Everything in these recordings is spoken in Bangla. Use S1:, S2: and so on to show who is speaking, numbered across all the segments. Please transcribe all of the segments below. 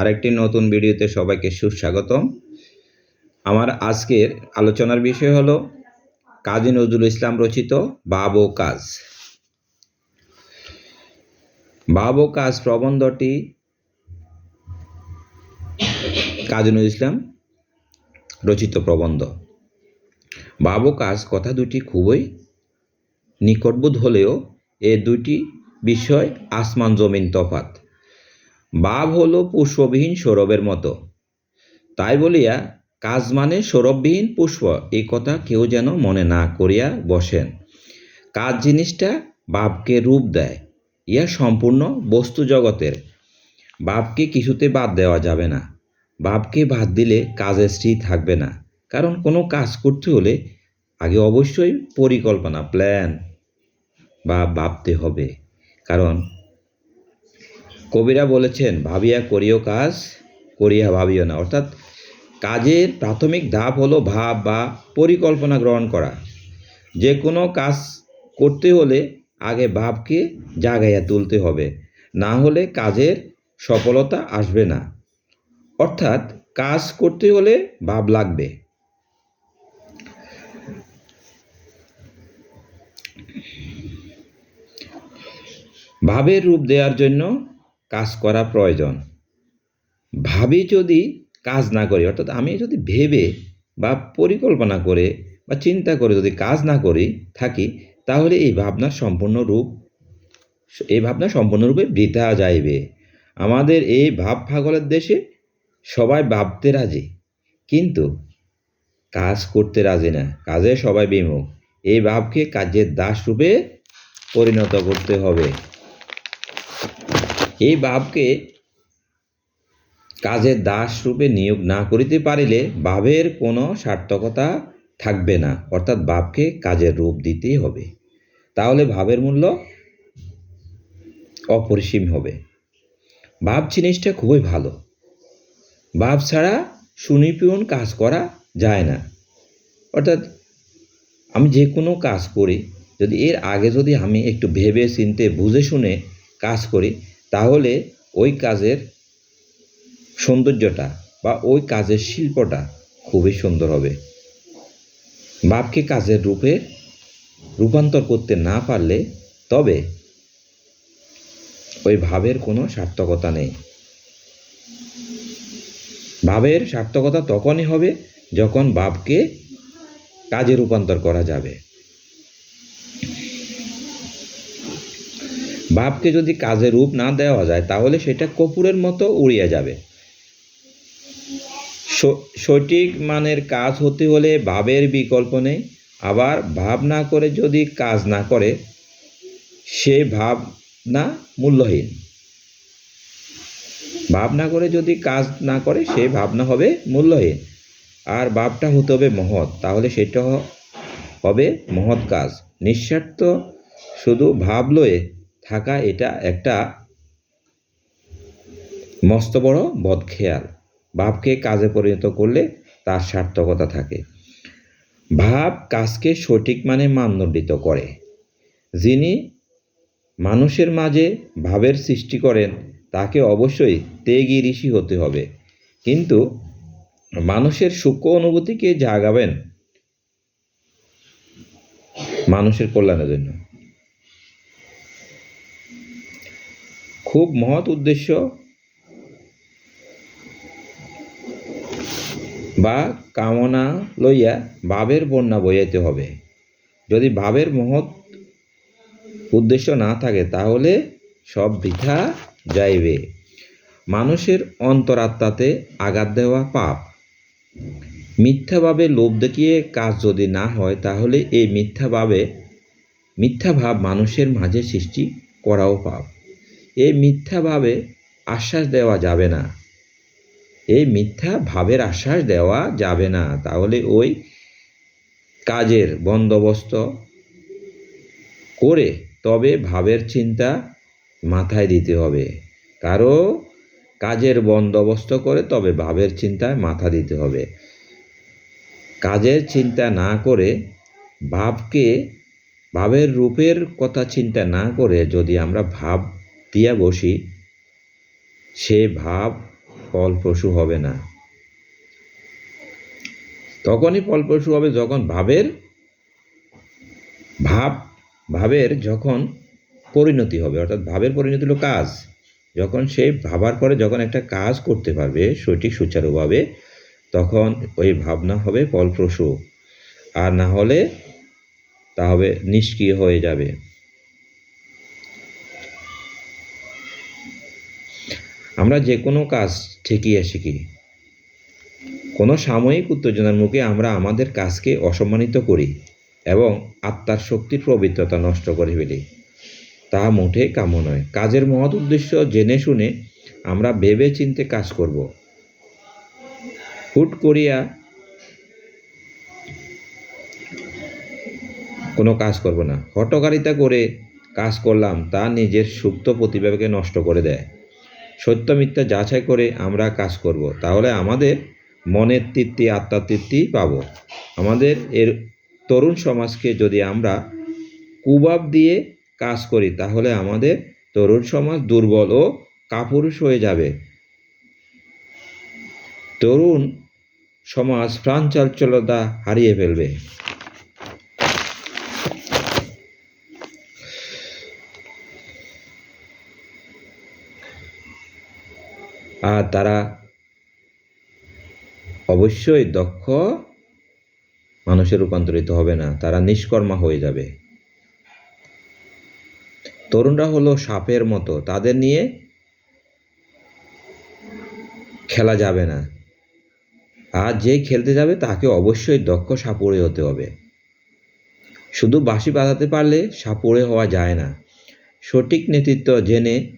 S1: আরেকটি নতুন ভিডিওতে সবাইকে সুস্বাগতম। আমার আজকের আলোচনার বিষয় হলো কাজী নজরুল ইসলাম রচিত বাব কাজ। বাব কাজ প্রবন্ধটি কাজী নজরুল ইসলাম রচিত প্রবন্ধ। বাব কাজ কথা দুটি খুবই নিকটবোধ হলেও এ দুটি বিষয় আসমান জমিন তফাত বাব হল পুষ্পবিহীন সৌরভের মতো। তাই বলিয়া কাজ মানে সৌরভবিহীন পুষ্প এই কথা কেউ যেন মনে না করিয়া বসেন। কাজ জিনিসটা বাপকে রূপ দেয় ইয়া সম্পূর্ণ বস্তু জগতের। বাপকে কিছুতে বাদ দেওয়া যাবে না। বাপকে বাদ দিলে কাজের স্ত্রী থাকবে না। কারণ কোনো কাজ করতে হলে আগে অবশ্যই পরিকল্পনা প্ল্যান বা ভাবতে হবে। কারণ কবিরা বলেছেন, ভাবিয়া করিও কাজ, করিয়া ভাবিও না। অর্থাৎ কাজের প্রাথমিক ধাপ হলো ভাব বা পরিকল্পনা গ্রহণ করা। যে কোনো কাজ করতে হলে আগে ভাবকে জাগাইয়া তুলতে হবে। না হলে কাজের সফলতা আসবে না। অর্থাৎ কাজ করতে হলে ভাব লাগবে। ভাবের রূপ দেওয়ার জন্য কাজ করা প্রয়োজন। ভাবে যদি কাজ না করি, অর্থাৎ আমি যদি ভেবে বা পরিকল্পনা করে বা চিন্তা করে যদি কাজ না করি, থাকি, তাহলে এই ভাবনার সম্পূর্ণ রূপ, এই ভাবনা সম্পূর্ণরূপে বৃথা যাইবে। আমাদের এই ভাব ফাগলের দেশে সবাই ভাবতে রাজি, কিন্তু কাজ করতে রাজি না। কাজে সবাই বিমুখ। এই ভাবকে কাজের দাস রূপে পরিণত করতে হবে। এই ভাবকে কাজের দাস রূপে নিয়োগ না করিতে পারিলে ভাবের কোনো সার্থকতা থাকবে না। অর্থাৎ ভাবকে কাজের রূপ দিতেই হবে। তাহলে ভাবের মূল্য অপরিসীম হবে। ভাব জিনিসটা খুবই ভালো। ভাব ছাড়া সুনিপুণ কাজ করা যায় না। অর্থাৎ আমি যে কোনো কাজ করি, যদি এর আগে যদি আমি একটু ভেবে চিনতে বুঝে শুনে কাজ করি তাহলে ওই কাজের সৌন্দর্যটা বা ওই কাজের শিল্পটা খুবই সুন্দর হবে। বাপকে কাজের রূপে রূপান্তর করতে না পারলে তবে ওই ভাবের কোনো সার্থকতা নেই। ভাবের সার্থকতা তখনই হবে যখন বাপকে কাজে রূপান্তর করা যাবে। ভাবকে যদি কাজে রূপ না দেওয়া যায়, তাহলে সেটা কপুরের মতো উড়িয়ে যাবে। সঠিক মানের কাজ হতে হলে ভাবের বিকল্প নেই। আবার ভাব না করে যদি কাজ না করে, সে ভাবনা মূল্যহীন। ভাবনা করে যদি কাজ না করে, সে ভাবনা হবে মূল্যহীন। আর ভাবটা হতে হবে মহৎ, তাহলে সেটা হবে মহৎ কাজ। নিঃস্বার্থ শুধু ভাব লয়ে থাকা এটা একটা মস্ত বড় বদখেয়াল। ভাবকে কাজে পরিণত করলে তার সার্থকতা থাকে। ভাব কাজকে সঠিক মানে মানদণ্ডিত করে। যিনি মানুষের মাঝে ভাবের সৃষ্টি করেন, তাকে অবশ্যই তেগি ঋষি হতে হবে। কিন্তু মানুষের সূক্ষ্ম অনুভূতিকে জাগাবেন মানুষের কল্যাণের জন্য। খুব মহৎ উদ্দেশ্য বা কামনা লইয়া ভাবের বন্যা বইয়াইতে হবে। যদি ভাবের মহৎ উদ্দেশ্য না থাকে, তাহলে সব বৃথা যাইবে। মানুষের অন্তরাত্মাতে আঘাত দেওয়া পাপ। মিথ্যাভাবে লোভ দেখিয়ে কাজ যদি না হয়, তাহলে এই মিথ্যাভাবে মিথ্যা ভাব মানুষের মাঝে সৃষ্টি করাও পাপ। এই মিথ্যাভাবে আশ্বাস দেওয়া যাবে না। এই মিথ্যা ভাবের আশ্বাস দেওয়া যাবে না। তাহলে ওই কাজের বন্দোবস্ত করে তবে ভাবের চিন্তা মাথায় দিতে হবে। কারও কাজের বন্দোবস্ত করে তবে ভাবের চিন্তায় মাথা দিতে হবে। কাজের চিন্তা না করে ভাবকে, ভাবের রূপের কথা চিন্তা না করে যদি আমরা ভাব দিয়া বসি, সে ভাব ফলপ্রসূ হবে না। তখনই ফলপ্রসূ হবে যখন ভাবের, ভাব, ভাবের যখন পরিণতি হবে, অর্থাৎ ভাবের পরিণতি হলো কাজ। যখন সে ভাবার পরে যখন একটা কাজ করতে পারবে সঠিক সুচারুভাবে, তখন ওই ভাবনা হবে ফলপ্রসূ। আর না হলে তা হবে নিষ্ক্রিয় হয়ে যাবে। আমরা যে কোনো কাজ ঠেকিয়ে শিখি কোনো সাময়িক উত্তেজনার মুখে আমরা আমাদের কাজকে অসম্মানিত করি এবং আত্মার শক্তির পবিত্রতা নষ্ট করে ফেলি। তা মোটে কাম্য নয়। কাজের মহৎ উদ্দেশ্য জেনে শুনে আমরা ভেবে চিনতে কাজ করব। হুট করিয়া কোনো কাজ করব না। হটকারিতা করে কাজ করলাম, তা নিজের সুপ্ত প্রতিভাকে নষ্ট করে দেয়। সত্য মিথ্যা যাচাই করে আমরা কাজ করব। তাহলে আমাদের মনের তৃপ্তি, আত্মার তৃপ্তি পাব। আমাদের এর তরুণ সমাজকে যদি আমরা কুবাব দিয়ে কাজ করি, তাহলে আমাদের তরুণ সমাজ দুর্বল ও কাপুরুষ হয়ে যাবে। তরুণ সমাজ প্রাণ চাঞ্চলতা হারিয়ে ফেলবে। আর তারা অবশ্যই দক্ষ মানুষে রূপান্তরিত হবে না। তারা নিষ্কর্মা হয়ে যাবে। তরুণরা হলো সাপের মতো। তাদের নিয়ে খেলা যাবে না। আর যে খেলতে যাবে, তাকে অবশ্যই দক্ষ সাপুড়ে হতে হবে। শুধু বাঁশি বাঁধাতে পারলে সাপুড়ে হওয়া যায় না। সঠিক নেতৃত্ব জেনে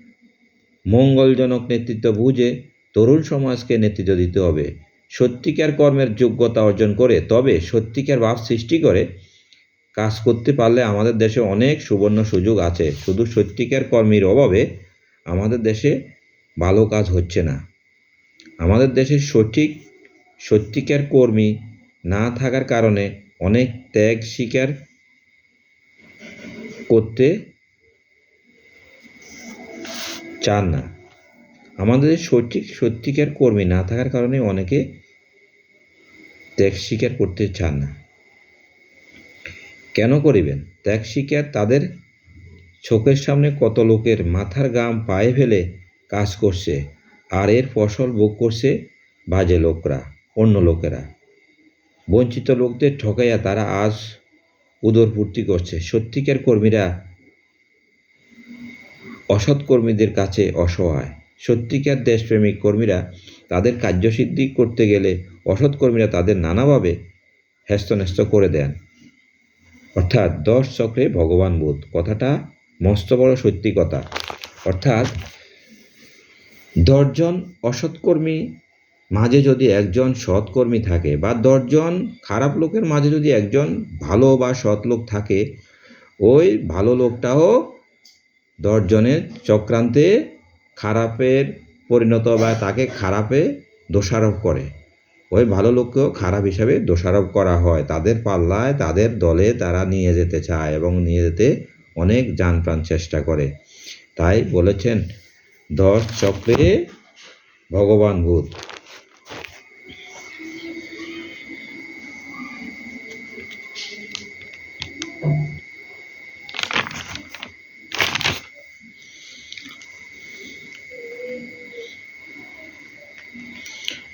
S1: মঙ্গলজনক নেতৃত্ব বুঝে তরুণ সমাজকে নেতৃত্ব দিতে হবে। সত্যিকার কর্মের যোগ্যতা অর্জন করে, তবে সত্যিকার ভাব সৃষ্টি করে কাজ করতে পারলে আমাদের দেশে অনেক সুবর্ণ সুযোগ আছে। শুধু সত্যিকার কর্মীর অভাবে আমাদের দেশে ভালো কাজ হচ্ছে না। আমাদের দেশে সঠিক, সত্যিকার কর্মী না থাকার কারণে অনেক ত্যাগ স্বীকার করতে চান না। আমাদের সঠিক, সত্যিকার কর্মী না থাকার কারণে অনেকে ত্যাগ স্বীকার করতে চান না। কেন করিবেন? ত্যাগ স্বীকার তাদের চোখের সামনে কত লোকের মাথার গাম পায়ে ফেলে কাজ করছে, আর এর ফসল ভোগ করছে বাজে লোকরা, অন্য লোকেরা। বঞ্চিত লোকদের ঠকাইয়া তারা আজ উদরপূর্তি করছে। সত্যিকার কর্মীরা অসৎ কর্মীদের কাছে অসহায়। সত্যিকার দেশপ্রেমিক কর্মীরা তাদের কার্যসিদ্ধি করতে গেলে অসৎ কর্মীরা তাদের নানাভাবে হ্যস্তন্যস্ত করে দেন। অর্থাৎ দশ চক্রে ভগবান বোধ। কথাটা মস্ত বড় সত্যি কথা। অর্থাৎ দশজন অসৎকর্মী মাঝে যদি একজন সৎকর্মী থাকে বা দশজন খারাপ লোকের মাঝে যদি একজন ভালো বা সৎ লোক থাকে, ওই ভালো লোকটাও দশজনের চক্রান্তে খারাপের পরিণত বা তাকে খারাপে দোষারোপ করে। ওই ভালো লোককেও খারাপ হিসাবে দোষারোপ করা হয়। তাদের পাল্লায়, তাদের দলে তারা নিয়ে যেতে চায় এবং নিয়ে যেতে অনেক যান প্রাণ চেষ্টা করে। তাই বলেছেন, দশ চক্রে ভগবান ভূত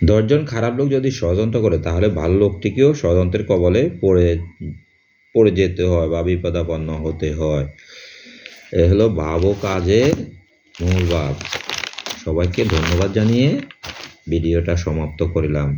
S1: দশজন খারাপ লোক যদি ষড়যন্ত্র করে, তাহলে ভালো লোকটিকেও ষড়যন্ত্রের কবলে পড়ে পড়ে যেতে হয় বা বিপদাপন্ন হতে হয়। এ হলো ভাব কাজের মূল ভাব। সবাইকে ধন্যবাদ জানিয়ে ভিডিওটা সমাপ্ত করলাম।